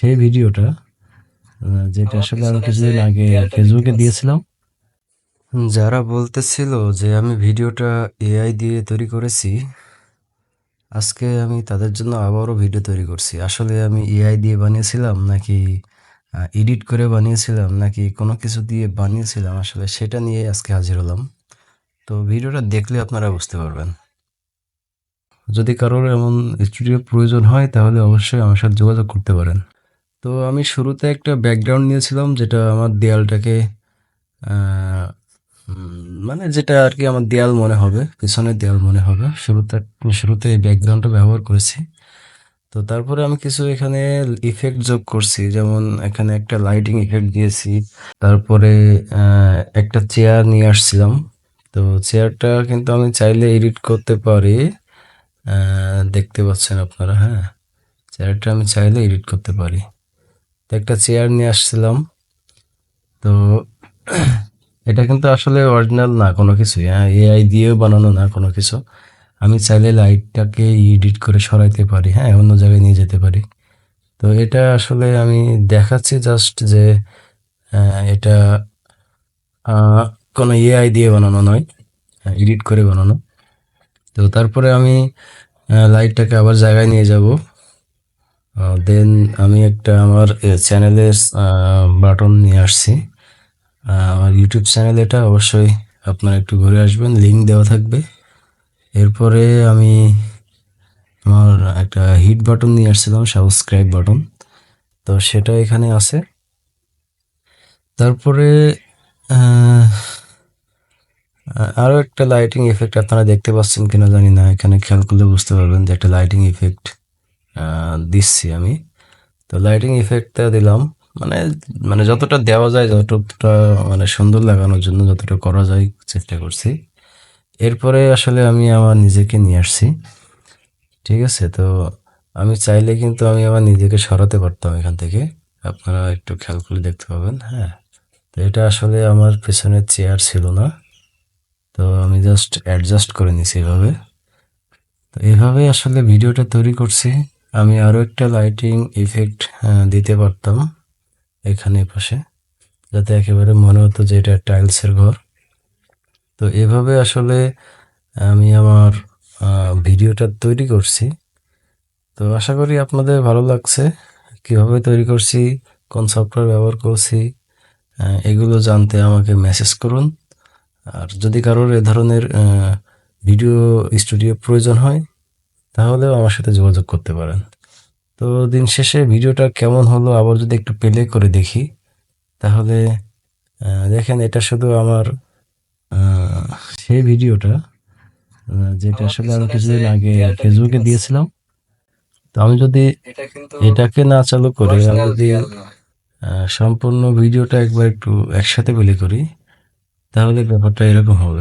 সেই ভিডিওটা যেটা আসলে আমি কিছুদিন আগে ফেসবুকে দিয়েছিলাম। যারা বলতেছিল যে আমি ভিডিওটা এআই দিয়ে তৈরি করেছি আজকে আমি তাদের জন্য আবারও ভিডিও তৈরি করছি। আসলে আমি এআই দিয়ে বানিয়েছিলাম নাকি এডিট করে বানিয়েছিলাম নাকি কোনো কিছু দিয়ে বানিয়েছিলাম আসলে সেটা নিয়ে আজকে হাজির হলাম। তো ভিডিওটা দেখলে আপনারা বুঝতে পারবেন। যদি কারোর এমন স্টুডিও প্রয়োজন হয় তাহলে অবশ্যই আমার সাথে যোগাযোগ করতে পারেন। তো আমি শুরুতে একটা ব্যাকগ্রাউন্ড নিয়েছিলাম, যেটা আমার দেয়ালটাকে মানে যেটা আর কি আমার দেয়াল মনে হবে, পিছনের দেয়াল মনে হবে। শুরুতে শুরুতে এই ব্যাকগ্রাউন্ডটা ব্যবহার করেছি। তো তারপরে আমি কিছু এখানে ইফেক্ট যোগ করছি, যেমন এখানে একটা লাইটিং ইফেক্ট দিয়েছি, তারপরে একটা চেয়ার নিয়ে আসছিলাম। তো চেয়ারটা কিন্তু আমি চাইলে এডিট করতে পারি দেখতে পাচ্ছেন আপনারা হ্যাঁ? চেয়ারটা আমি চাইলে এডিট করতে পারি। তো একটা চেয়ার নিয়ে আসছিলাম। তো এটা কিন্তু আসলে অরিজিনাল না কোনো কিছুই হ্যাঁ এআই দিয়েও বানানো না কোনো কিছু। আমি চাইলে লাইটটাকে এডিট করে সরাইতে পারি হ্যাঁ অন্য জায়গায় নিয়ে যেতে পারি। তো এটা আসলে আমি দেখাচ্ছি জাস্ট যে এটা কোনো এআই দিয়ে বানানো নয় এডিট করে বানানো। তো তারপরে আমি লাইটটাকে আবার জায়গায় নিয়ে যাব। দেন আমি একটা আমার চ্যানেলের বাটন নিয়ে আসছি। আমার ইউটিউব চ্যানেল এটা অবশ্যই আপনারা একটু ঘুরে আসবেন লিঙ্ক দেওয়া থাকবে। এরপরে আমি আমার একটা হিট বাটন নিয়ে আসছিলাম সাবস্ক্রাইব বাটন তো সেটা এখানে আছে। তারপরে আরও একটা লাইটিং এফেক্ট আপনারা দেখতে পাচ্ছেন কিনা জানি না, এখানে খেয়াল করলে বুঝতে পারবেন যে একটা লাইটিং ইফেক্ট দিচ্ছি আমি। তো লাইটিং ইফেক্টটা দিলাম। মানে মানে যতটা দেওয়া যায়, যতটা মানে সুন্দর লাগানোর জন্য যতটা করা যায়, চেষ্টা করছি। এরপরে আসলে আমি আমার নিজেকে নিয়ে আসছি। ঠিক আছে? তো আমি চাইলে কিন্তু আমি আমার নিজেকে সরাতে পারতাম এখান থেকে। আপনারা একটু খেয়াল করে দেখতে পাবেন হ্যাঁ? তো এটা আসলে আমার পেছনের চেয়ার ছিল না। তো আমি জাস্ট অ্যাডজাস্ট করে নিছি এভাবে। তো এইভাবে আসলে ভিডিওটা তৈরি করছি। আমি আরও একটা লাইটিং ইফেক্ট দিতে পারতাম এখানে পাশে, যাতে একেবারে মনে হতো যে এটা টাইলসের ঘর। তো এভাবে আসলে আমি আমার ভিডিওটা তৈরি করছি। তো আশা করি আপনাদের ভালো লাগছে। কীভাবে তৈরি করছি, কোন সফটওয়্যার ব্যবহার করছি এগুলো জানতে আমাকে মেসেজ করুন। আর যদি কারোর এ ধরনের ভিডিও স্টুডিও প্রয়োজন হয় তাহলেও আমার সাথে যোগাযোগ করতে পারেন। তো দিন শেষে ভিডিওটা কেমন হলো আবার যদি একটু প্লে করে দেখি তাহলে দেখেন এটা শুধু আমার সেই ভিডিওটা যেটা আসলে আমি কিছুদিন আগে ফেসবুকে দিয়েছিলাম। তো আমি যদি এটাকে না চালু করে আমি যদি সম্পূর্ণ ভিডিওটা একবার একটু একসাথে প্লে করি তাহলে ব্যাপারটা এরকম হবে।